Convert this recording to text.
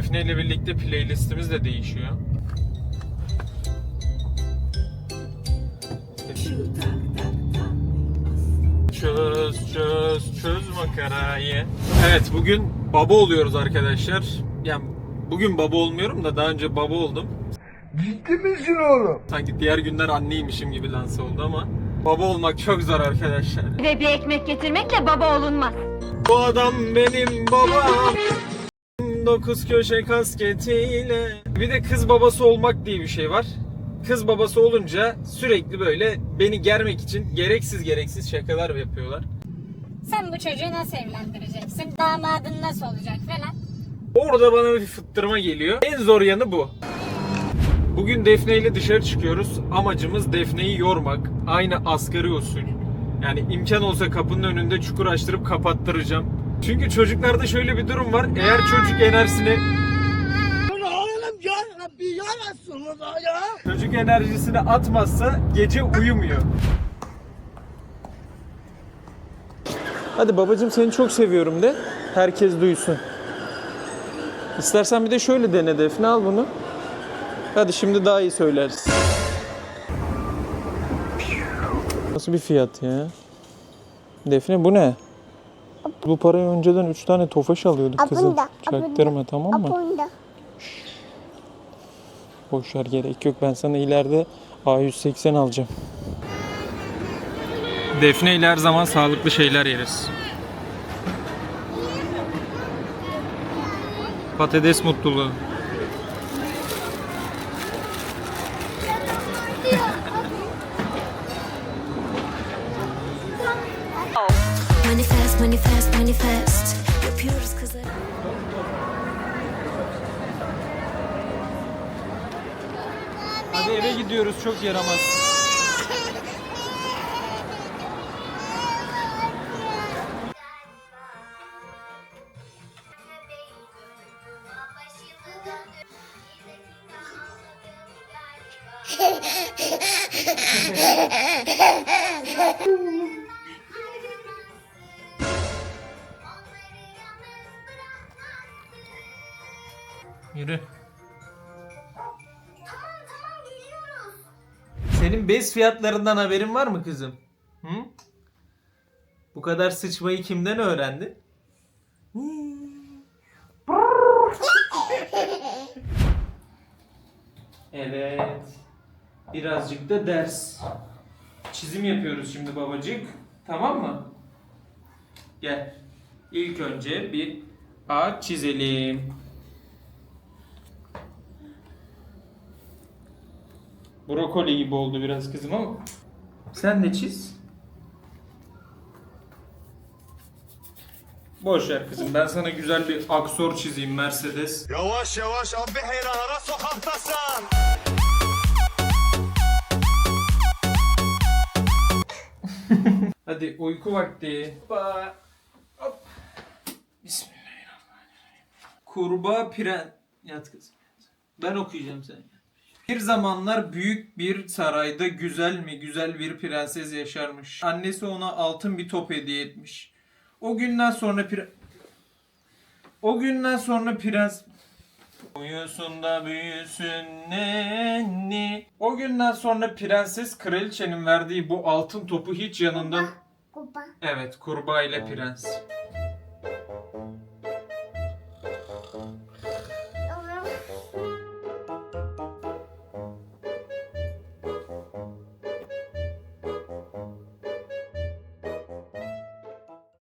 Defne ile birlikte playlistimiz de değişiyor. Çöz çöz çöz makarayı. Evet bugün baba oluyoruz arkadaşlar. Yani bugün baba olmuyorum da daha önce baba oldum. Ciddi misin oğlum? Sanki diğer günler anneymişim gibi lanse oldu ama baba olmak çok zor arkadaşlar. Ve bir ekmek getirmekle baba olunmaz. Bu adam benim babam. Dokuz köşe kasketiyle. Bir de kız babası olmak diye bir şey var. Kız babası olunca sürekli böyle beni germek için gereksiz gereksiz şakalar yapıyorlar. Sen bu çocuğu nasıl evlendireceksin? Damadın nasıl olacak falan. Orada bana bir fıttırma geliyor. En zor yanı bu. Bugün Defne ile dışarı çıkıyoruz. Amacımız Defne'yi yormak. Aynı asgari usul. Yani imkan olsa kapının önünde çukur açtırıp kapattıracağım. Çünkü çocuklarda şöyle bir durum var. Eğer çocuk enerjisini çocuk enerjisini atmazsa gece uyumuyor. Hadi babacığım seni çok seviyorum de. Herkes duysun. İstersen bir de şöyle dene Defne al bunu. Hadi şimdi daha iyi söyleriz. Nasıl bir fiyat ya? Defne bu ne? Bu parayı önceden 3 tane tofaş alıyorduk kızım. Abunda, Çaktırma tamam mı? Abunda. Boş ver gerek yok. Ben sana ileride A180 alacağım. Defne ile her zaman sağlıklı şeyler yeriz. Patates mutluluğu. Manifest. Yapıyoruz kızlar. Hadi eve gidiyoruz çok yaramaz. Yürü. Senin bez fiyatlarından haberin var mı kızım? Hı? Bu kadar sıçmayı kimden öğrendin? Evet. Birazcık da ders. Çizim yapıyoruz şimdi babacık. Tamam mı? Gel. İlk önce bir ağaç çizelim. Brokoli gibi oldu biraz kızım ama. Sen de çiz. Boş ver kızım. Ben sana güzel bir aksor çizeyim Mercedes. Yavaş yavaş abi heyran ara sokaktasın. Hadi uyku vakti. Hoppa. Hop. Bismillahirrahmanirrahim. Kurbağa pren... Yat kızım. Ben okuyacağım sen. Bir zamanlar büyük bir sarayda güzel mi güzel bir prenses yaşarmış. Annesi ona altın bir top hediye etmiş. O günden sonra pre... O günden sonra prens... Uyusun da büyüsün nenni. O günden sonra prenses kraliçenin verdiği bu altın topu hiç yanından... Kuba. Evet, kurbağa ile prens.